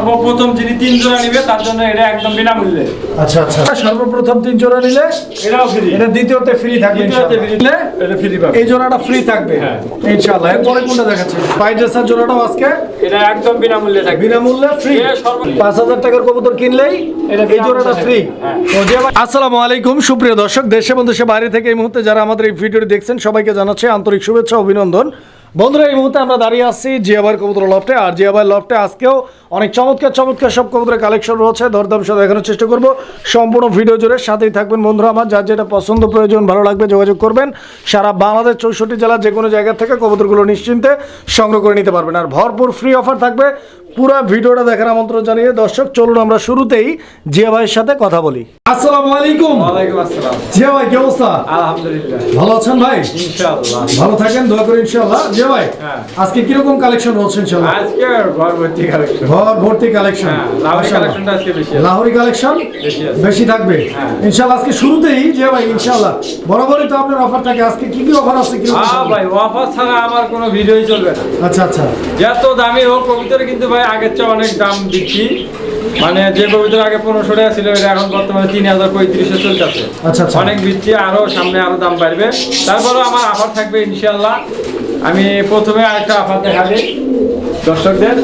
সর্বপ্রথম যিনি তিন জোড়া নিবে তার জন্য এটা একদম বিনামূল্যে। আচ্ছা আচ্ছা। সর্বপ্রথম তিন জোড়া নিলে এটাও ফ্রি এটা দ্বিতীয়তে ফ্রি থাকবে দ্বিতীয়তে ইনশাআল্লাহ। নিলে এটা ফ্রি পাবে। এই জোড়াটা ফ্রি থাকবে হ্যাঁ। ইনশাআল্লাহ। এরপরে কোনটা দেখাচ্ছে? পাই ড্রেসার জোড়াটাও আজকে এটা একদম বিনামূল্যে থাকবে। বিনামূল্যে ফ্রি পাঁচ হাজার টাকার কবুতর কিনলেই এটা এই জোড়াটা ফ্রি হ্যাঁ। আসসালামু আলাইকুম সুপ্রিয় দর্শক দেশে এবং দেশে বাইরে থেকে এই মুহূর্তে যারা আমাদের এই ভিডিওটি দেখছেন সবাইকে জানাচ্ছি আন্তরিক শুভেচ্ছা অভিনন্দন। বন্ধুরা, এই মুহূর্তে আমরা দাঁড়িয়ে আসছি জিয়াবার কবুতর লফটে। আর জিয়াবার লফটে আজকেও অনেক চমৎকার চমৎকার সব কবুতরের কালেকশন রয়েছে। দরদাম সাথে দেখানোর চেষ্টা করব। সম্পূর্ণ ভিডিও জুড়ে সাথেই থাকবেন বন্ধুরা আমার। যার যেটা পছন্দ প্রয়োজন, ভালো লাগবে যোগাযোগ করবেন। সারা বাংলাদেশ চৌষট্টি জেলার যে কোনো জায়গা থেকে কবুতরগুলো নিশ্চিন্তে সংগ্রহ করে নিতে পারবেন। আর ভরপুর ফ্রি অফার থাকবে পুরো ভিডিওটা দেখার আমন্ত্রণ জানিয়ে দর্শক চলুন আমরা শুরুতেই জিয়া ভাইয়ের সাথে কথা বলি। আসসালামু আলাইকুম। ওয়ালাইকুম আসসালাম। জিয়া ভাই কি অবস্থা? আলহামদুলিল্লাহ। ভালো আছেন ভাই? ইনশাআল্লাহ। ভালো থাকেন দোয়া করি ইনশাআল্লাহ। জিয়া ভাই হ্যাঁ। আজকে কীরকম কালেকশন রয়েছে ইনশাআল্লাহ? আজকে ঘর ভর্তি কালেকশন ঘর ভর্তি কালেকশন হ্যাঁ লাউরি কালেকশনটা আজকে বেশি আছে। লাহোরি কালেকশন বেশি থাকবে। হ্যাঁ। ইনশাআল্লাহ আজকে শুরুতেই জিয়া ভাই ইনশাআল্লাহ বরাবরই তো আপনার অফার থাকে। আজকে কি কি অফার আছে কি ভাই অফার ছাড়া আমার কোনো ভিডিওই চলবে না। আচ্ছা আচ্ছা। যত দামি হোক কবিতার কিন্তু ভাই আগের চেয়ে অনেক দাম দিচ্ছি মানে যে কবিতার আগে পনেরোশো টাকা ছিল এটা এখন বর্তমানে তিন হাজার পঁয়ত্রিশে চলতেছে। আচ্ছা, আচ্ছা। অনেক দিচ্ছি আরও সামনে আরও দাম বাড়বে। তারপরেও আমার অফার থাকবে ইনশাল্লাহ আমি প্রথমে আরেকটা অফার দেখাবি দর্শকদের।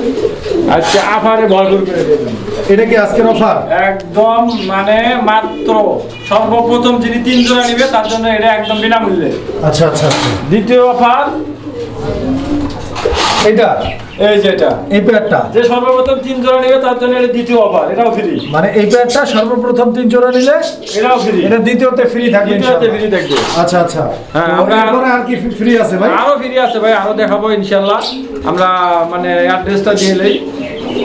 আজকে আফারে ভরপুর করে দেবেন এটা কি আজকের অফার? একদম মানে মাত্র। সর্বপ্রথম যিনি তিন জোড়া নিবে তার জন্য এটা একদম বিনামূল্যে। আচ্ছা আচ্ছা আচ্ছা। দ্বিতীয় অফার এটা এই যেটা এই পেয়ারটা যে সর্বপ্রথম তিন জোড়া নিবে তার জন্য এটা দ্বিতীয় অফার এটাও ফ্রি মানে এই পেয়ারটা সর্বপ্রথম তিন জোড়া নিলে এটাও ফ্রি এটা দ্বিতীয়তে ফ্রি থাকবে দ্বিতীয়তে ফ্রি থাকবে। আচ্ছা আচ্ছা। হ্যাঁ, আমরা- আর কি ফ্রি আছে ভাই? আরও ফ্রি আছে ভাই আরও দেখাবো ইনশাল্লাহ আমরা মানে অ্যাড্রেসটা দিয়ে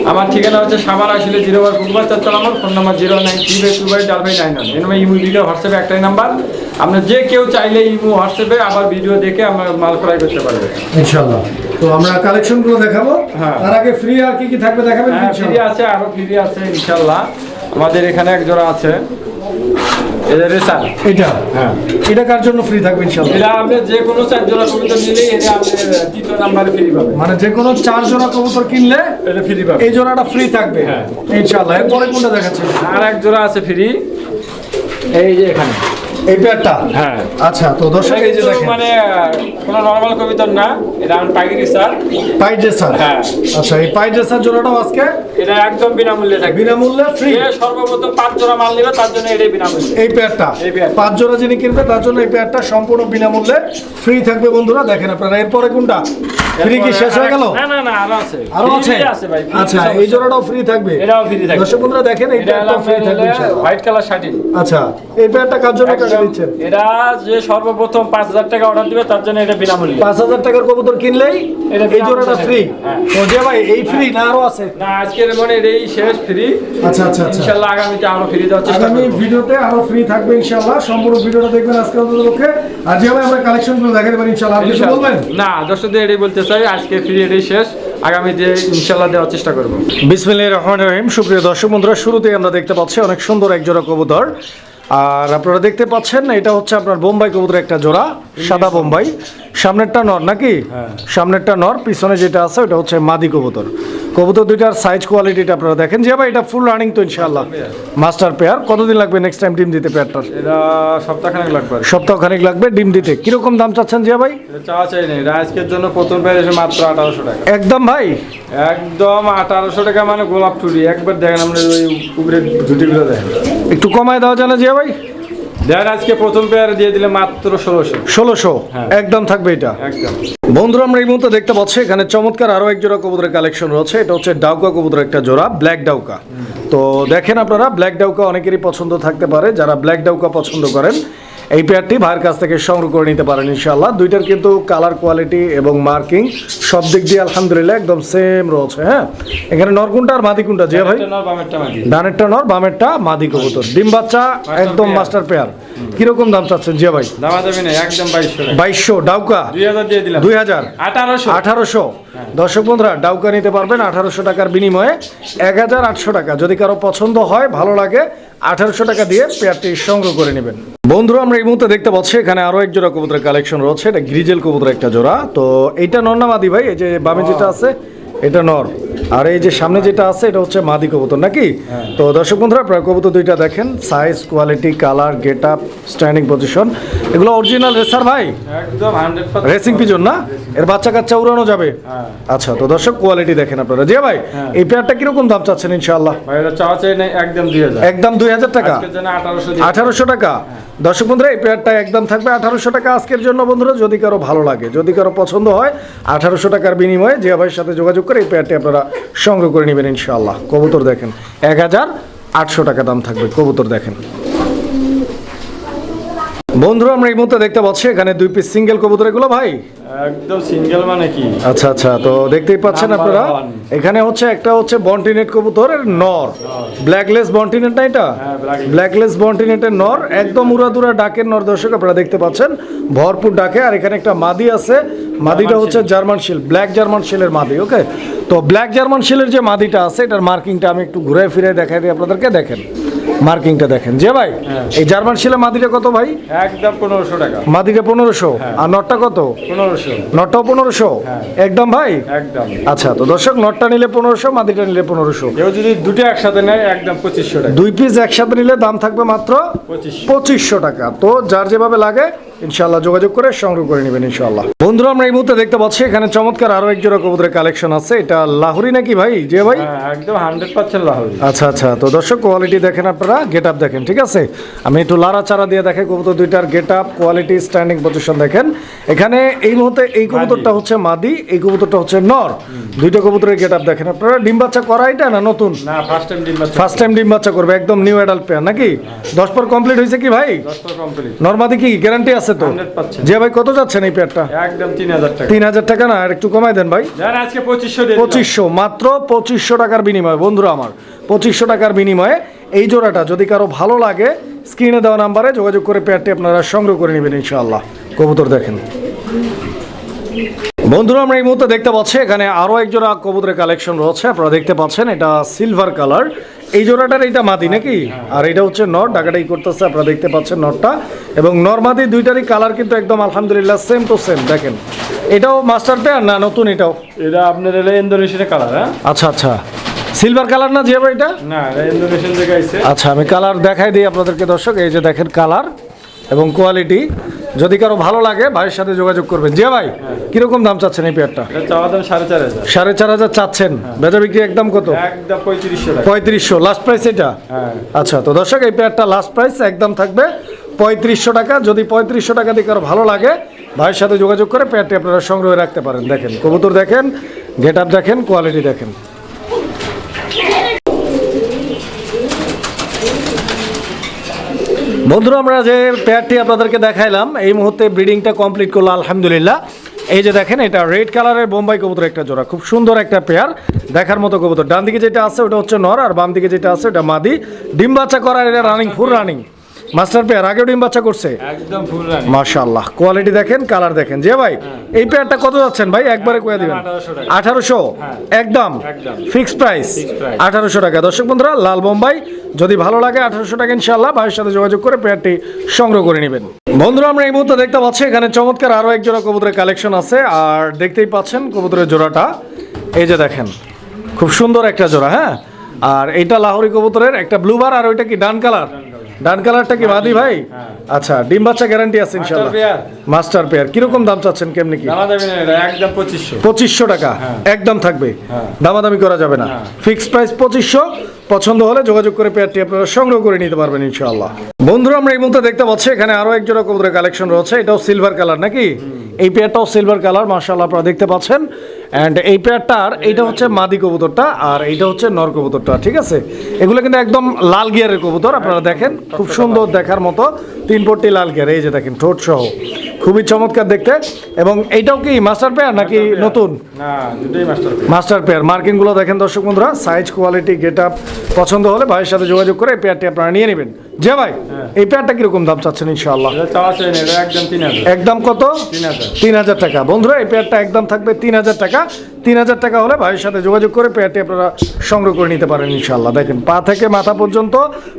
আমার ঠিকানা হচ্ছে সামার আসলে জিরো বার ফুটবল চারতলা আমার phone number zero nine three by two five dull by nine one. এর ইমো ভিডিও হোয়াটসঅ্যাপে একটাই নাম্বার। আপনার যে কেউ চাইলে ইমু হোয়াটসঅ্যাপে আবার ভিডিও দেখে আমার মাল ক্রয় করতে পারবে। ইনশাল্লাহ তো আমরা কালেকশনগুলো দেখাবো। হ্যাঁ। তার আগে ফ্রি আর কি কি থাকবে দেখাবেন? হ্যাঁ ফ্রি আছে আরও ফ্রি আছে ইনশাল্লাহ আমাদের এখানে এক জোড়া আছে। এটা হ্যাঁ। এটা কার জন্য ফ্রি থাকবে ইনশাআল্লাহ? এটা আপনি যে কোনো চার জোড়া কবিতা নিলেই এটা আপনি তৃতীয় নাম্বারে ফ্রি পাবেন মানে যে কোনো চার জোড়া কবুতর কিনলে এটা ফ্রি পাবেন এই জোড়াটা ফ্রি থাকবে। হ্যাঁ। ইনশাআল্লাহ। এরপরে কোনটা দেখাচ্ছে? আর এক জোড়া আছে ফ্রি এই যে এখানে। এই পেয়ারটা? হ্যাঁ। আচ্ছা তো দর্শক এই যে দেখেন মানে কোনো নর্মাল কবিতর না এটা আমার পাইকারি স্যার। পাই ড্রেসার হ্যাঁ। আচ্ছা এই পাই ড্রেসার জোড়াটাও আজকে? এটা একদম বিনামূল্যে থাকবে বিনামূল্যে ফ্রি সর্বপ্রথম পাঁচ জোড়া মাল নেবে তার জন্য এটাই বিনামূল্যে। এই পেয়ারটা? এই পেয়ারটা। পাঁচ জোড়া যিনি কিনবে তার জন্য এই পেয়ারটা সম্পূর্ণ বিনামূল্যে ফ্রি থাকবে বন্ধুরা। দেখেন আপনারা এরপরে কোনটা? ফ্রি কি শেষ হয়ে গেল? না না না আরও আছে। আরও আছে? আচ্ছা এই জোড়াটাও ফ্রি থাকবে। এটাও ফ্রি থাকবে। দর্শক বন্ধুরা দেখেন এই এটা পেয়ারটাও ফ্রি থাকবে হোয়াইট কালার শার্টিং আচ্ছা এই পেয়ারটা কার জন্য দিচ্ছেন। এটা যে সর্বপ্রথম পাঁচ হাজার টাকা অর্ডার দিবে তার জন্য এটা বিনামূল্যে। পাঁচ হাজার টাকার কবুতর কিনলেই এটা এই জোড়াটা ফ্রি হ্যাঁ। যে ভাই এই ফ্রি না আরও আছে? না আজকের মনে এটাই শেষ ফ্রি আচ্ছা আচ্ছা আচ্ছা। ইনশাল্লাহ আগামীতে আরও ফ্রি দেওয়ার চেষ্টা আগামী ভিডিওতে আরও ফ্রি থাকবে ইনশাআল্লাহ সম্পূর্ণ ভিডিওটা দেখবেন আজকে আর যে ভাই আমরা কালেকশনগুলো দেখাতে পারি ইনশাআল্লাহ আপনি কিছু বলবেন? না দর্শকদের এটাই বলতে চাই আজকে ফ্রি এটাই শেষ। আগামীতে ইনশাল্লাহ দেওয়ার চেষ্টা করব। বিসমিল্লাহির রহমানির রহিম। সুপ্রিয় দর্শক বন্ধুরা শুরুতেই আমরা দেখতে পাচ্ছি অনেক সুন্দর এক জোড়া কবুতর। আর আপনারা দেখতে পাচ্ছেন না এটা হচ্ছে আপনার বোম্বাই কবুতর একটা জোড়া সাদা বোম্বাই। সামনেরটা নর নাকি? সামনেরটা নর পিছনে যেটা আছে ওটা হচ্ছে মাদি কবুতর। কবুতর দুইটার সাইজ কোয়ালিটিটা আপনারা দেখেন। যে ভাই এটা ফুল রানিং তো ইনশাআল্লাহ। মাস্টার পেয়ার কতদিন লাগবে নেক্সট টাইম ডিম দিতে পেয়ারটার এটা সপ্তাহখানেক লাগবে। আর কি। সপ্তাহ খানিক লাগবে ডিম দিতে। কীরকম দাম চাচ্ছেন জিয়া ভাই? চাওয়া চাই না এটা আজকের জন্য প্রথম প্রাইস এসে মাত্র আঠারোশো টাকা। একদম ভাই? একদম আঠারোশো টাকা মানে গোলাপ টুরি একবার দেখেন আমরা ওই উপরে ঝুটিগুলো দেখেন। একটু কমায় দেওয়া জানা জিয়া ভাই। আজকে প্রথম পেয়ার দিয়ে দিলে মাত্র ষোলোশো। ষোলোশো? হ্যাঁ। একদম থাকবে এটা। একদম। বন্ধুরা আমরা এই মুহূর্তে দেখতে পাচ্ছি এখানে চমৎকার আরও এক জোড়া কবুতরের কালেকশন রয়েছে। এটা হচ্ছে ডাউকা কবুতরের একটা জোড়া ব্ল্যাক ডাউকা। তো দেখেন আপনারা ব্ল্যাক ডাউকা অনেকেরই পছন্দ থাকতে পারে। যারা ব্ল্যাক ডাউকা পছন্দ করেন এই পেয়ারটি ভাইয়ের কাছ থেকে সংগ্রহ করে নিতে পারেন ইনশাল্লাহ দুইটার কিন্তু কালার কোয়ালিটি এবং মার্কিং সব দিক দিয়ে আলহামদুলিল্লাহ একদম সেম রয়েছে হ্যাঁ? এখানে নরকুনটা আর মাদি কোনটা? যে ভাই? ডানেরটা নর বামেরটা মাদি। কবুতর। ডিম বাচ্চা একদম মাস্টার পেয়ার কীরকম দাম চাচ্ছেন জিয়া ভাই? দামা একদম বাইশশো ডাউকা? দুই হাজার আঠারোশো। আঠারোশো। দর্শক বন্ধুরা ডাউকা নিতে পারবেন আঠারোশো টাকার বিনিময়ে। এক হাজার আটশো টাকা। যদি কারও পছন্দ হয় ভালো লাগে আঠারোশো টাকা দিয়ে পেয়ারটি সংগ্রহ করে নেবেন। বন্ধু আমরা এই মুহূর্তে দেখতে পাচ্ছি, এখানে আরও এক জোড়া কবুতরের কালেকশন রয়েছে। এটা গ্রিজেল কবুতরের একটা জোড়া। তো এইটা নন্নামাদি ভাই, এই যে বামে যেটা আছে এটা নর। আর এই যে সামনে যেটা আছে এটা হচ্ছে মাদি কবুতর নাকি? তো দর্শক বন্ধুরা আপনারা কবুতর দুইটা দেখেন। Size quality colour get up standing position এগুলো অরিজিনাল রেসার ভাই? একদম রেসিং পিজন না? এর বাচ্চা কাচ্চা উড়ানো যাবে? হ্যাঁ। আচ্ছা তো দর্শক কোয়ালিটি দেখেন আপনারা। জি ভাই এই পেয়ারটা কীরকম দাম চাচ্ছেন ইনশাআল্লাহ? ভাই এটা চাওয়া না একদম দুই হাজার। একদম টাকা? আঠারোশো টাকা? দর্শক বন্ধুরা এই পেয়ারটা একদম থাকবে আঠারোশো টাকা আজকের জন্য বন্ধুরা। যদি কারও ভালো লাগে যদি কারও পছন্দ হয় আঠারোশো টাকার বিনিময়ে জিয়া ভাইয়ের সাথে যোগাযোগ করে পেয়ারটি আপনারা সংগ্রহ করে নেবেন ইনশাআল্লাহ। কবুতর দেখেন, এক হাজার আটশো টাকা দাম থাকবে। কবুতর দেখেন। বন্ধুরা আমরা এই মুহূর্তে দেখতে পাচ্ছি এখানে দুই পিস সিঙ্গেল কবুতর। এগুলো ভাই? একদম সিঙ্গেল মানে কি? আচ্ছা আচ্ছা তো দেখতেই পাচ্ছেন আপনারা। এখানে হচ্ছে একটা হচ্ছে বন্টিনেট কবুতরের নর। ব্ল্যাকলেস বন্টিনেট না এটা? হ্যাঁ। ব্ল্যাকলেস বন্টিনেটের নর। একদম উড়াদুরা ডাকের নর দর্শক আপনারা দেখতে পাচ্ছেন। ভরপুর ডাকে। আর এখানে একটা মাদি আছে। মাদিটা হচ্ছে জার্মান শিল ব্ল্যাক জার্মান শিলের মাদি ওকে তো ব্ল্যাক জার্মান শিলের যে মাদিটা আছে এটার মার্কিংটা আমি একটু ঘুরে ফিরে দেখাই দিই আপনাদেরকে দেখেন। মার্কিংটা দেখেন। যে ভাই হ্যাঁ। এই জার্মান শিলা মাদিটা কত ভাই? একদম পনেরোশো টাকা। মাদিটা পনেরোশো। আর নটটা কত? পনেরোশো। নটটাও পনেরোশো? হ্যাঁ। একদম ভাই? একদম। আচ্ছা তো দর্শক নটটা নিলে পনেরোশো মাদিটা নিলে পনেরোশো। কেউ যদি দুটো একসাথে নেয় একদম পঁচিশশো টাকা। দুই পিস একসাথে নিলে দাম থাকবে মাত্র পঁচিশশো টাকা। তো যার যেভাবে লাগে ইনশাল্লাহ যোগাযোগ করে সংগ্রহ করে নেবেন ইনশাল্লাহ বন্ধুরা আমরা এই মুহূর্তে দেখতে পাচ্ছি এখানে চমৎকার আরও এক জোড়া কবুতরের কালেকশন আছে। এটা লাহুরি নাকি ভাই? যে ভাই? হ্যাঁ একদম হান্ড্রেড পার্সেন্ট লাহোরি। আচ্ছা আচ্ছা। তো দর্শক কোয়ালিটি দেখেন আপনারা গেট আপ দেখেন ঠিক আছে? আমি একটু লারা চারা দিয়ে দেখে কবুতর দুইটার get up quality standing position দেখেন। এখানে এই মুহূর্তে এই কবুতরটা হচ্ছে মাদি এই কবুতরটা হচ্ছে নর। দুইটা কবুতরের গেট আপ দেখেন আপনারা। ডিম বাচ্চা করা এটা না নতুন? না ফার্স্ট টাইম ডিম বাচ্চা ফার্স্ট টাইম ডিম বাচ্চা করবে একদম নিউ অ্যাডাল্ট পেয়ার নাকি? দশ পর কমপ্লিট হয়েছে কি ভাই? দশটা কমপ্লিট নর্মাদি কি গ্যারান্টি আছে? তো? যে ভাই কত যাচ্ছেন এই পেয়ারটা একদম তিন হাজার টাকা। তিন হাজার টাকা না? আর একটু কমাই দেন ভাই। আজকে পঁচিশশো পঁচিশশো মাত্র পঁচিশশো টাকার বিনিময়ে। বন্ধুরা আমার পঁচিশশো টাকার বিনিময়ে এই জোড়াটা যদি কারও ভালো লাগে স্ক্রিনে দেওয়া নাম্বারে যোগাযোগ করে পেয়ারটি আপনারা সংগ্রহ করে নেবেন ইনশাআল্লাহ। কবুতর দেখেন। বন্ধুরা আমরা এই মুহূর্তে দেখতে পাচ্ছি এখানে আরও এক জোড়া কবুতরের কালেকশন রয়েছে। আপনারা দেখতে পাচ্ছেন এটা সিলভার কালার এই জোড়াটার এইটা মাদি নাকি? আর এটা হচ্ছে নট ডাকাটাই করতেছে আপনারা দেখতে পাচ্ছেন নটটা এবং নর্মাদি দুইটারই কালার কিন্তু একদম আলহামদুলিল্লাহ সেম টু সেম দেখেন। এটাও মাস্টার পেয়ার না নতুন এটাও? এটা আপনার এলে ইন্দোনেশিয়ার কালার হ্যাঁ? আচ্ছা আচ্ছা। সিলভার কালার না যে ভাই এটা? না ইন্দোনেশিয়ান থেকে আইছে। আচ্ছা আমি কালার দেখাই দিই আপনাদেরকে দর্শক এই যে দেখেন কালার এবং কোয়ালিটি যদি কারও ভালো লাগে ভাইয়ের সাথে যোগাযোগ করবেন। যে ভাই কীরকম দাম চাচ্ছেন এই পেয়ারটা? সাড়ে চার হাজার। চাচ্ছেন। বেচা বিক্রি একদম কত? পঁয়ত্রিশশো লাস্ট প্রাইস এটা? হ্যাঁ। আচ্ছা তো দর্শক এই পেয়ারটা লাস্ট প্রাইস একদম থাকবে পঁয়ত্রিশশো টাকা। যদি পঁয়ত্রিশশো টাকা দিয়ে কারও ভালো লাগে ভাইয়ের সাথে যোগাযোগ করে পেয়ারটি আপনারা সংগ্রহে রাখতে পারেন। দেখেন কবুতর দেখেন গেট আপ দেখেন কোয়ালিটি দেখেন। বন্ধুরা, আমরা যে পেয়ারটি আপনাদেরকে দেখাইলাম, এই মুহূর্তে ব্রিডিংটা কমপ্লিট করল, আলহামদুলিল্লাহ। এই যে দেখেন, এটা রেড কালারের বোম্বাই কবুতর একটা জোড়া, খুব সুন্দর একটা পেয়ার দেখার মতো কবুতর। ডান দিকে যেটা আছে, ওটা হচ্ছে নর, আর বাম দিকে যেটা আছে, ওটা মাদি। ডিম বাচ্চা করার এটা running full running master pair আগেও ডিম বাচ্চা করছে? একদম ফুল রানি। মাশাআল্লাহ কোয়ালিটি দেখেন কালার দেখেন। যে ভাই এই পেয়ারটা কত যাচ্ছেন ভাই? একবারে কয়ে দিবেন। 1800 টাকা। আঠারোশো? একদম? একদম। Fixed price? Fixed price। আঠারোশো টাকা। দর্শক বন্ধুরা লাল বোম্বাই যদি ভালো লাগে আঠারোশো টাকা ইনশাআল্লাহ ভাইয়ের সাথে যোগাযোগ করে পেয়ারটি সংগ্রহ করে নেবেন। বন্ধুরা আমরা এই মুহূর্তে দেখতে পাচ্ছি এখানে চমৎকার আরও এক জোড়া কবুতরের কালেকশন আছে। আর দেখতেই পাচ্ছেন কবুতরের জোড়াটা। এই যে দেখেন খুব সুন্দর একটা জোড়া হ্যাঁ? আর এটা লাহোরি কবুতরের একটা ব্লুবার আর ওইটা কি ডান কালার? ডান কালারটা কি মাদি ভাই? আচ্ছা ডিম বাচ্চা গ্যারান্টি আছে ইনশাআল্লাহ। মাস্টার পেয়ার কীরকম দাম চাচ্ছেন কেমনি কি? একদম পঁচিশশো। পঁচিশশো টাকা। একদম থাকবে। হ্যাঁ। দামাদামি করা যাবে না। ফিক্স প্রাইস পঁচিশশো। পছন্দ হলে যোগাযোগ করে পেয়ারটি আপনারা সংগ্রহ করে নিতে পারবেন ইনশাআল্লাহ। বন্ধুরা আমরা এই মুহূর্তে দেখতে পাচ্ছি এখানে আরও এক জোড়া কবুতরের কালেকশন রয়েছে। এটাও সিলভার কালার নাকি? এই পেয়ারটাও সিলভার কালার মার্শাল্লাহ আপনারা দেখতে পাচ্ছেন। অ্যান্ড এই পেয়ারটার এইটা হচ্ছে মাদি কবুতরটা আর এইটা হচ্ছে নর কবুতরটা ঠিক আছে? এগুলো কিন্তু একদম লাল গিয়ারের কবুতর আপনারা দেখেন খুব সুন্দর দেখার মতো তিন পট্টি লাল গিয়ার এই যে দেখেন ঠোঁট সহ। খুবই চমৎকার দেখতে। এবং এইটাও কি মাস্টার পেয়ার নাকি নতুন? মাস্টার পেয়ার মার্কিংগুলো দেখেন দর্শক বন্ধুরা সাইজ কোয়ালিটি গেট আপ পছন্দ হলে ভাইয়ের সাথে যোগাযোগ করে এই পেয়ারটি আপনারা নিয়ে নেবেন। যে ভাই। এই পেয়ারটা কীরকম দাম চাচ্ছেন ইনশাআল্লাহ? একদম কত? তিন হাজার। টাকা। বন্ধুরা এই পেয়ারটা একদম থাকবে তিন হাজার টাকা। তিন হাজার টাকা হলে ভাইয়ের সাথে যোগাযোগ করে পেয়ারটি আপনারা সংগ্রহ করে নিতে পারেন ইনশাল্লাহ দেখেন পা থেকে মাথা পর্যন্ত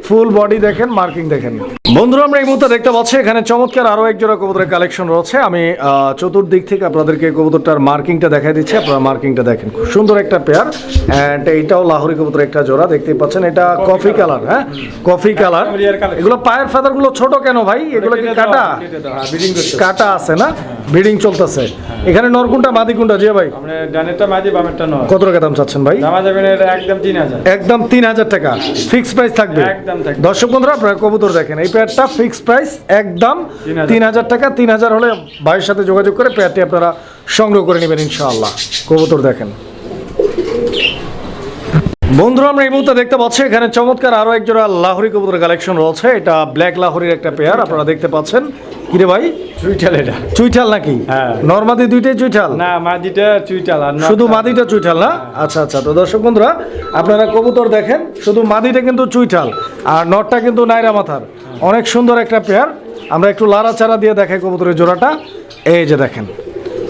ফুল বডি দেখেন মার্কিং দেখেন। বন্ধুরা আমরা এই মুহূর্তে দেখতে পাচ্ছি এখানে চমৎকার আরও এক জোড়া কবুতরের কালেকশন রয়েছে। আমি আহ, চতুর্দিক থেকে আপনাদেরকে কবুতরটার মার্কিংটা দেখাই দিচ্ছি আপনারা মার্কিংটা দেখেন। খুব সুন্দর একটা পেয়ার অ্যান্ড এইটাও লাহোরি কবুতরের একটা জোড়া দেখতেই পাচ্ছেন এটা কফি কালার হ্যাঁ? কফি কালার এগুলো পায়ের ফেদারগুলো ছোট কেন ভাই? এগুলো কি কাটা কাটা? আছে না? ব্রিডিং চলতেছে। এখানে নরকুন্টা মাদি কুন্টা জি ভাই? আমরা ডানেরটা মাঝি বামেরটা নয়। কত টাকা দাম চাচ্ছেন ভাই? দামা একদম তিন হাজার। একদম টাকা। ফিক্স প্রাইস থাকবে। একদম থাকবে। দর্শক বন্ধুরা আপনারা কবুতর দেখেন। এই পেয়ারটা ফিক্স প্রাইস একদম 3,000 তিন হাজার টাকা। তিন হাজার হলে ভাইয়ের সাথে যোগাযোগ করে পেয়ারটি আপনারা সংগ্রহ করে নেবেন ইনশাআল্লাহ। কবুতর দেখেন। বন্ধুরা আমরা এই মুহূর্তে দেখতে পাচ্ছি এখানে চমৎকার আরও এক জোড়া লাহোরি কবুতরের কালেকশন রয়েছে। এটা ব্ল্যাক লাহোরির একটা পেয়ার আপনারা দেখতে পাচ্ছেন। কিরে ভাই? চুইটাল এটা। চুইঠাল নাকি? হ্যাঁ। নর্মাদি দুইটাই চুইঠাল? না মাদিটা চুইটাল আর শুধু মাদিটা চুইঠাল। না? আচ্ছা আচ্ছা তো দর্শক বন্ধুরা আপনারা কবুতর দেখেন শুধু মাদিটা কিন্তু চুইঠাল আর নটটা কিন্তু নাইরা মাথার। অনেক সুন্দর একটা পেয়ার আমরা একটু লাড়াচাড়া দিয়ে দেখাই কবুতরের জোড়াটা। এই যে দেখেন।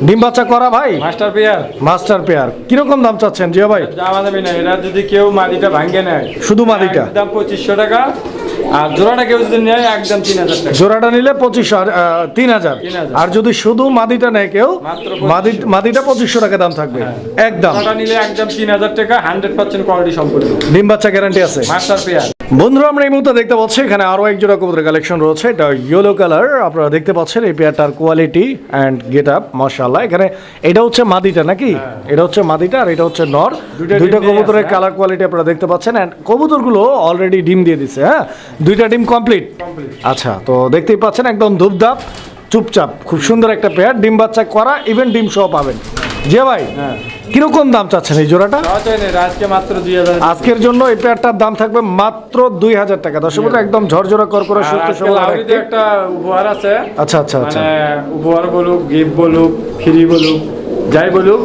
ডিম বাচ্চা করা ভাই? Master pair. Master pair. কীরকম দাম চাচ্ছেন? জিয়া ভাই? দামা যাবে না এটা যদি কেউ মাদিটা ভাঙ্গে নেয়। শুধু মাদিটা? একদম পঁচিশশো টাকা। আর জোড়াটা কেউ যদি নেয় একদম তিন হাজার টাকা। জোড়াটা নিলে পঁচিশশো তিন হাজার। আর যদি শুধু মাদিটা নেয় কেউ মাদি মাদিটা পঁচিশশো টাকা দাম থাকবে। একদম। জোড়াটা নিলে একদম তিন হাজার টাকা হান্ড্রেড পার্সেন্ট কোয়ালিটি সম্পূর্ণ। ডিম বাচ্চা গ্যারান্টি আছে। Master pair. বন্ধুরা আমরা এই মুহূর্তে দেখতে পাচ্ছি এখানে আরও এক জোড়া কবুতরের কালেকশন রয়েছে। এটা ইয়েলো কালার আপনারা দেখতে পাচ্ছেন এই পেয়ারটার কোয়ালিটি অ্যান্ড গেট আপ মাশাআল্লাহ। এখানে এটা হচ্ছে মাদিটা নাকি? এটা হচ্ছে মাদিটা আর এটা হচ্ছে নর। দুইটা কবুতরের কালার কোয়ালিটি আপনারা দেখতে পাচ্ছেন অ্যান্ড কবুতরগুলো অলরেডি ডিম দিয়ে দিছে হ্যাঁ? দুইটা ডিম কমপ্লিট আচ্ছা তো দেখতেই পাচ্ছেন একদম ধূপধাপ চুপচাপ খুব সুন্দর একটা পেয়ার ডিম বাচ্চা করা ইভেন ডিম সহ পাবেন। যে ভাই হ্যাঁ। কীরকম দাম চাচ্ছেন এই জোড়াটা? আজকে মাত্র দুই হাজার। আজকের জন্য এই পেয়ারটার দাম থাকবে মাত্র দুই হাজার টাকা। দর্শক একদম ঝরঝরা কর করে সুস্থ সবল একটা উপহার আছে। আচ্ছা আচ্ছা আচ্ছা। মানে উপহার বলুক গিফট বলুক ফ্রি বলুক যাই বলুক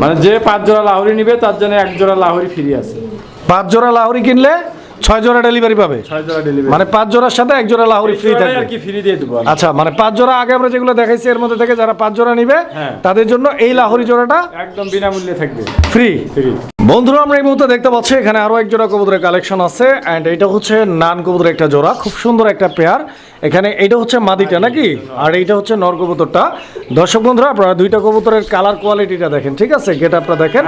মানে যে পাঁচ জোড়া লাহরি নিবে তার জন্য এক জোড়া লাহুরি ফ্রি আছে। পাঁচ জোড়া লাহুরি কিনলে ছয় জোড়া ডেলিভারি পাবে? ছয় জোড়া ডেলিভারি মানে পাঁচ জোড়ার সাথে এক জোড়া লাহোরি ফ্রি থাকবে। আর কি ফ্রি দিয়ে দেবো আচ্ছা মানে পাঁচ জোড়া আগে আমরা যেগুলো দেখাইছি এর মধ্যে থেকে যারা পাঁচ জোড়া নিবে হ্যাঁ। তাদের জন্য এই লাহোরি জোড়াটা একদম বিনামূল্যে থাকবে। ফ্রি ফ্রি বন্ধুরা আমরা এই মুহূর্তে দেখতে পাচ্ছি এখানে আরও এক জোড়া কবুতরের কালেকশন আছে এন্ড এটা হচ্ছে নান কবুতরের একটা জোড়া খুব সুন্দর একটা পেয়ার এখানে এটা হচ্ছে মাদিটা নাকি? আর এইটা হচ্ছে নর কবুতরটা। দর্শক বন্ধুরা আপনারা দুইটা কবুতরের কালার কোয়ালিটিটা দেখেন ঠিক আছে? গেট আপনারা দেখেন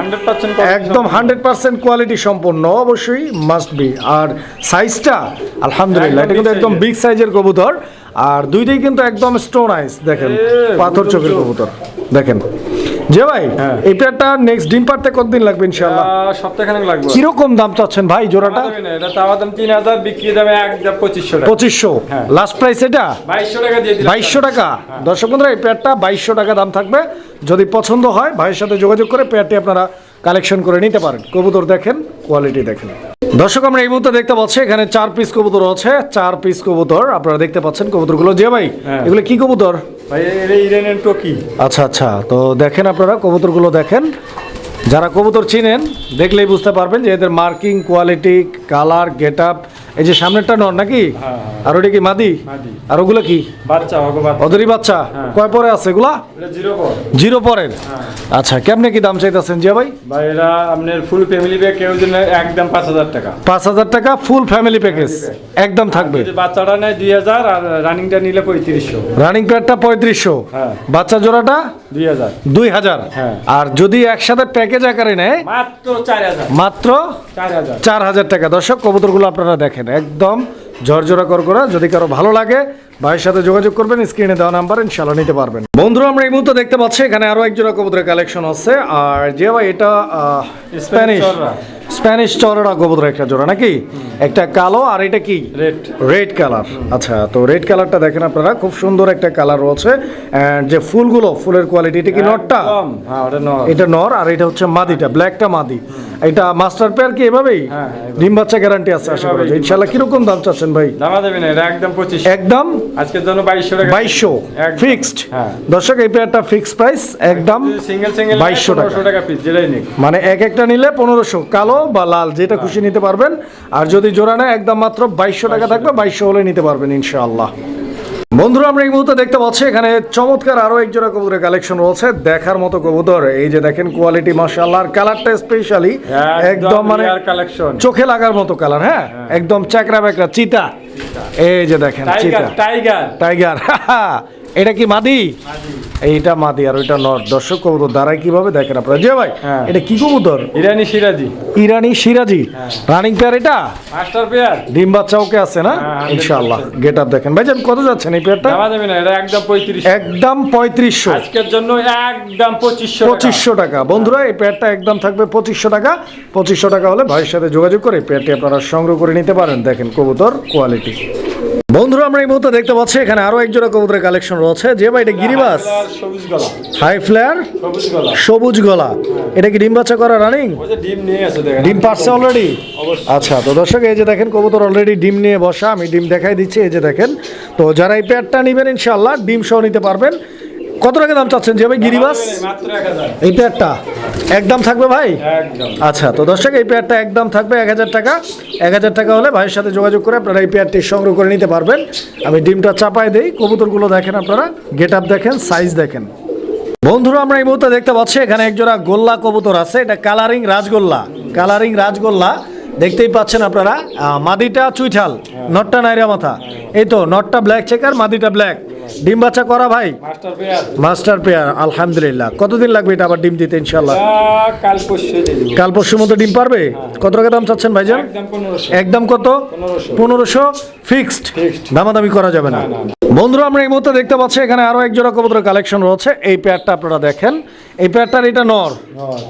একদম হান্ড্রেড পার্সেন্ট কোয়ালিটি সম্পন্ন অবশ্যই মাস্ট বি আর সাইজটা আলহামদুলিল্লাহ এটা কিন্তু একদম বিগ সাইজের কবুতর। আর দুইটাই কিন্তু একদম স্টোন আইস দেখেন পাথর চোখের কবুতর। দেখেন। যে ভাই এটাটা এই পেয়ারটা নেক্সট ডিম পারতে কতদিন লাগবে ইনশাআল্লাহ? সপ্তাহখানেক লাগবে। দাম চাচ্ছেন ভাই জোড়াটা? এটা চাওয়া দাম তিন হাজার বিক্রি দামে একদম পঁচিশশো টাকা। পঁচিশশো। হ্যাঁ। লাস্ট প্রাইস এটা? বাইশশো টাকা দিয়ে দিলাম। টাকা। দর্শক বন্ধুরা এই পেয়ারটা বাইশশো টাকা দাম থাকবে। যদি পছন্দ হয় ভাইয়ের সাথে যোগাযোগ করে পেয়ারটি আপনারা কালেকশন করে নিতে পারেন। কবুতর দেখেন। কোয়ালিটি দেখেন। দর্শক আমরা এই মুহূর্তে দেখতে পাচ্ছি এখানে চার পিস কবুতর আছে চার পিস কবুতর। আপনারা দেখতে পাচ্ছেন কবুতরগুলো। যে ভাই হ্যাঁ। এগুলো কি কবুতর? আচ্ছা আচ্ছা। তো দেখেন আপনারা কবুতরগুলো দেখেন। যারা কবুতর চিনেন দেখলেই বুঝতে পারবেন যে এদের marking quality colour get up এই যে সামনেরটা নর নাকি? হ্যাঁ, আর ওটা কি মাদি। আর ওগুলো কি? বাচ্চা বাচ্চা। হ্যাঁ। কয় পরে আছে এগুলা? জিরো পরের? হ্যাঁ। আচ্ছা কেমনে কি দাম চাইতেছেন জিয়া ভাই? ভাই এরা আপনার ফুল ফ্যামিলি ব্যাগ কেউ জন্য একদম পাঁচ হাজার টাকা। পাঁচ হাজার টাকা ফুল ফ্যামিলি প্যাকেজ একদম থাকবে। বাচ্চাটা নেয় দুই হাজার আর রানিংটা নিলে পঁয়ত্রিশশো। রানিং প্যাডটা পঁয়ত্রিশশো। হ্যাঁ। বাচ্চা জোড়াটা? দুই হাজার। দুই হাজার। হ্যাঁ। আর যদি একসাথে প্যাকেজ আকারে নেয় মাত্র চার হাজার। মাত্র চার হাজার টাকা। দর্শক কবুতরগুলো আপনারা দেখেন। একদম ঝরঝরা করা যদি কারও ভালো লাগে ভাইয়ের সাথে যোগাযোগ করবেন স্ক্রিনে দেওয়া নাম্বার ইনশাল্লাহ নিতে পারবেন। বন্ধুরা আমরা এই মুহূর্তে দেখতে পাচ্ছি এখানে আরও এক জোড়া কবুতরের কালেকশন আছে। আর যে ভাই এটা স্প্যানিশ। স্প্যানিশ চররা কবুতর একটা জোড়া নাকি? একটা কালো আর এটা কি? রেট রেড কালার আচ্ছা তো রেড কালারটা দেখেন আপনারা খুব সুন্দর একটা কালার রয়েছে। And যে ফুলগুলো ফুলের কোয়ালিটি এটা কি নটটা? হ্যাঁ এটা নর আর এটা হচ্ছে মাদিটা ব্ল্যাকটা মাদি। এটা মাস্টার পেয়ার কি এভাবেই? হ্যাঁ, ডিম বাচ্চা গ্যারান্টি আছে আশা করা যায়। এভাবেই। ইনশাআল্লাহ কীরকম দাম চাচ্ছেন ভাই? দামা দেবে না এটা একদম পঁচিশ। একদম? আজকের জন্য বাইশশো টাকা। বাইশশো। একদম। ফিক্সড। হ্যাঁ। দর্শক এই পেয়ারটা ফিক্সড প্রাইস একদম সিঙ্গেল সিঙ্গেল 2200 টাকা। টাকা পিস যেটাই নিক। মানে এক একটা নিলে পনেরোশো কালো বা লাল যেটা খুশি নিতে পারবেন। আর যদি জোড়া নেয় একদম মাত্র বাইশশো টাকা থাকবে বাইশশো হলে নিতে পারবেন ইনশাআল্লাহ। বন্ধুরা আমরা এই মুহূর্তে দেখতে পাচ্ছি এখানে চমৎকার আরও এক জোড়া কবুতরের কালেকশন রয়েছে। দেখার মতো কবুতর এই যে দেখেন কোয়ালিটি মাশাআল্লাহ। আর কালারটা স্পেশালি একদম মানে কালেকশন চোখে লাগার মতো কালার হ্যাঁ? একদম চাকরা বাকরা চিতা এই যে দেখেন টাইগার টাইগার। এটা কি মাদি। এইটা মাদি আর ওইটা নর। দর্শক কবুতর দাঁড়ায় কীভাবে দেখেন আপনারা? যে ভাই হ্যাঁ। এটা কি কবুতর? ইরানি সিরাজি। ইরানি সিরাজি। রানিং পেয়ার এটা? মাস্টার পেয়ার ডিম বাচ্চা ওকে আছে না? হ্যাঁ, ইনশাআল্লাহ। গেট আপ দেখেন। ভাইজান কত যাচ্ছেন এই পেয়ারটা দেওয়া যাবে না এটা একদম পঁয়ত্রিশ একদম পঁয়ত্রিশশো। আজকের জন্য একদম পঁচিশশো পঁচিশশো টাকা। বন্ধুরা এই পেয়ারটা একদম থাকবে পঁচিশশো টাকা। পঁচিশশো টাকা হলে ভাইয়ের সাথে যোগাযোগ করে পেয়ারটি আপনারা সংগ্রহ করে নিতে পারেন। দেখেন কবুতর কোয়ালিটি বন্ধুরা আমরা এই মুহূর্তে দেখতে পাচ্ছি এখানে আরও এক জোড়া কবুতরের কালেকশন রয়েছে। যে ভাই এটা গিরিবাস হাই ফ্লেয়ার সবুজ গলা। এটা কি ডিম বাচ্চা করা রানিং ডিম পারছে অলরেডি আচ্ছা তো দর্শক এই যে দেখেন কবুতর অলরেডি ডিম নিয়ে বসা। আমি ডিম দেখাই দিচ্ছি এই যে দেখেন। তো যারা এই প্যাডটা নেবেন ইনশাল্লাহ ডিম সহ নিতে পারবেন। কত টাকা দাম চাচ্ছেন যে ভাই গিরিবাস? এই পেয়ারটা? একদম থাকবে ভাই? আচ্ছা তো দর্শক এই পেয়ারটা একদম থাকবে এক হাজার টাকা। এক হাজার টাকা হলে ভাইয়ের সাথে যোগাযোগ করে আপনারা এই পেয়ারটি সংগ্রহ করে নিতে পারবেন। আমি ডিমটা চাপায় দিই। কবুতরগুলো দেখেন আপনারা। গেট আপ দেখেন সাইজ দেখেন। বন্ধুরা আমরা এই মুহূর্তে দেখতে পাচ্ছি এখানে একজোড়া গোল্লা কবুতর আছে। এটা কালারিং রাজগোল্লা। কালারিং রাজগোল্লা। দেখতেই পাচ্ছেন আপনারা মাদিটা চুইঠাল নটটা নাইরা মাথা। এই তো নটটা ব্ল্যাক চেকার মাদিটা ব্ল্যাক ডিম বাচ্চা করা ভাই? Master pair. আলহামদুলিল্লাহ। কতদিন লাগবে এটা আবার ডিম দিতে ইনশাল্লাহ কাল পরশু মতো পরশুর মতো ডিম পারবে? কত টাকা দাম চাচ্ছেন ভাইজান? একদম একদম কত? পনেরোশো। ফিক্সড? দামাদামি করা যাবে না। বন্ধুরা আমরা এই মুহূর্তে দেখতে পাচ্ছি এখানে আরও এক জোড়া কবুতরের কালেকশন রয়েছে। এই পেয়ারটা আপনারা দেখেন। এই পেয়ারটার এটা নর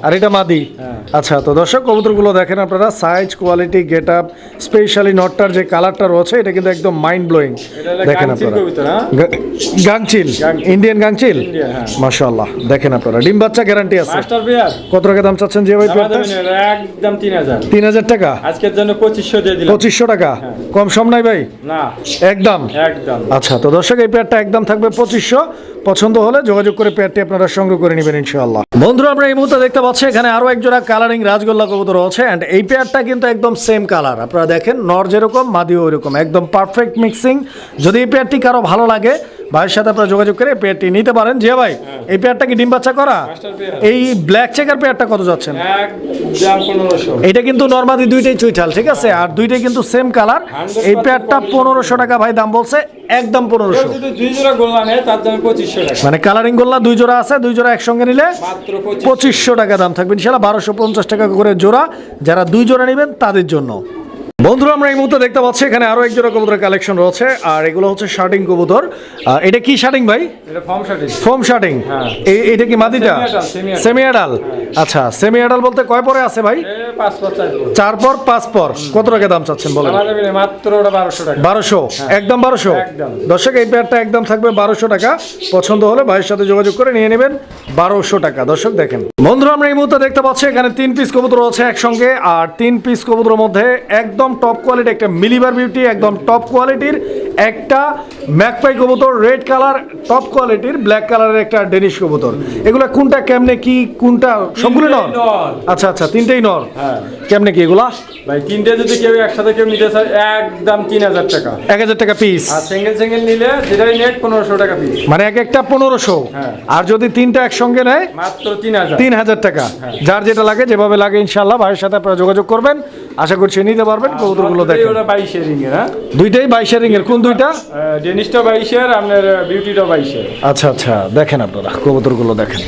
আর এটা মাদি। হ্যাঁ। আচ্ছা তো দর্শক কবুতরগুলো দেখেন আপনারা size quality get up specially নটটার যে কালারটা রয়েছে এটা কিন্তু একদম মাইন্ড ব্লোয়িং দেখেন গাংচিল আপনারা। হ্যাঁ? গাংচিল। ইন্ডিয়ান গাংচিল? হ্যাঁ। মাশাআল্লাহ দেখেন আপনারা ডিম বাচ্চা গ্যারান্টি আছে। কত টাকা দাম চাচ্ছেন যে ভাই পেয়ারটা একদম তিন হাজার। তিন হাজার টাকা? আজকের জন্য পঁচিশশো দিয়ে দিলাম। পঁচিশশো টাকা। কম সম নাই ভাই? না। একদম? একদম। আচ্ছা তো দর্শক এই পেয়ারটা একদম থাকবে পঁচিশশো। পছন্দ হলে যোগাযোগ করে পেয়ারটি আপনারা সংগ্রহ করে নেবেন ইনশাআল্লাহ। বন্ধুরা, আমরা এই মুহূর্তে দেখতে পাচ্ছি এখানে আরও একজোড়া কালারিং রাজগোল্লা কবুতর আছে এন্ড এই পেয়ারটা কিন্তু একদম সেম কালার আপনারা দেখেন, নর যেরকম, মাদিও ওইরকম, একদম পারফেক্ট মিক্সিং যদি এই পেয়ারটি কারও ভালো লাগে ভাইয়ের সাথে আপনারা যোগাযোগ করে পেয়ারটি নিতে পারেন। যে ভাই এই পেয়ারটা কি ডিম বাচ্চা করা? এই ব্ল্যাক চেকার পেয়ারটা কত যাচ্ছেন? এটা কিন্তু নর্মালি দুইটাই চুইঠাল ঠিক আছে? আর দুইটাই কিন্তু সেম কালার এই পেয়ারটা পনেরোশো টাকা ভাই দাম বলছে একদম পনেরোশো। মানে কালারিং গোল্লা দুই জোড়া আছে দুই জোড়া একসঙ্গে নিলে পঁচিশশো। টাকা দাম থাকবে। ইনশাল্লাহ বারোশো পঞ্চাশ টাকা করে জোড়া যারা দুই জোড়া নেবেন তাদের জন্য। বন্ধুরা আমরা এই মুহূর্তে দেখতে পাচ্ছি এখানে আরও এক জোড়া কবুতরের কালেকশন রয়েছে আর এগুলো হচ্ছে শার্টিং কবুতর। এটা কি শার্টিং ভাই? এটা ফর্ম শার্টিং ফোম শার্টিং হ্যাঁ। এটা কি মাদিটা। সেমি আডাল আচ্ছা সেমি আডাল বলতে কয় পরে আছে ভাই? চার পর। পাঁচ পর। কত টাকা দাম চাচ্ছেন বলেন? মাত্র টাকা। বারোশো? একদম বারোশো। দর্শক এই পেয়ারটা একদম থাকবে বারোশো টাকা। পছন্দ হলে ভাইয়ের সাথে যোগাযোগ করে নিয়ে নেবেন বারোশো টাকা। দর্শক দেখেন। বন্ধুরা আমরা এই মুহূর্তে দেখতে পাচ্ছি এখানে তিন পিস কবুতর আছে একসঙ্গে আর তিন পিস কবুতরের মধ্যে একদম টপ কোয়ালিটি একটা মিলিবার বিউটি একদম টপ কোয়ালিটির একটা ম্যাকপাই কবুতর রেড কালার টপ কোয়ালিটির ব্ল্যাক কালারের একটা ডেনিশ কবুতর। এগুলো কোনটা কেমনে কি কোনটা সবগুলো নর নর। আচ্ছা আচ্ছা তিনটেই নর হ্যাঁ। কেমনে কি এগুলা? ভাই তিনটে যদি কেউ একসাথে কেউ নিতে চায় একদম তিন হাজার টাকা। এক হাজার টাকা পিস আর সিঙ্গেল সিঙ্গেল নিলে যেটাই নেট পনেরোশো টাকা পিস মানে এক একটা পনেরোশো। হ্যাঁ। আর যদি তিনটা একসঙ্গে নেয় মাত্র তিন হাজার। তিন হাজার টাকা। যার যেটা লাগে যেভাবে লাগে ইনশাল্লাহ ভাইয়ের সাথে আপনারা যোগাযোগ করবেন। আশা করছি নিতে পারবেন কবুতরগুলো দেখেন। ওটা বাইশের রিং এর হ্যাঁ? দুইটাই বাইশের রিং এর কোন দুইটা? ডেনিসটা বাইশের আপনার বিউটিটা বাইশের। আচ্ছা আচ্ছা দেখেন আপনারা কবুতরগুলো দেখেন।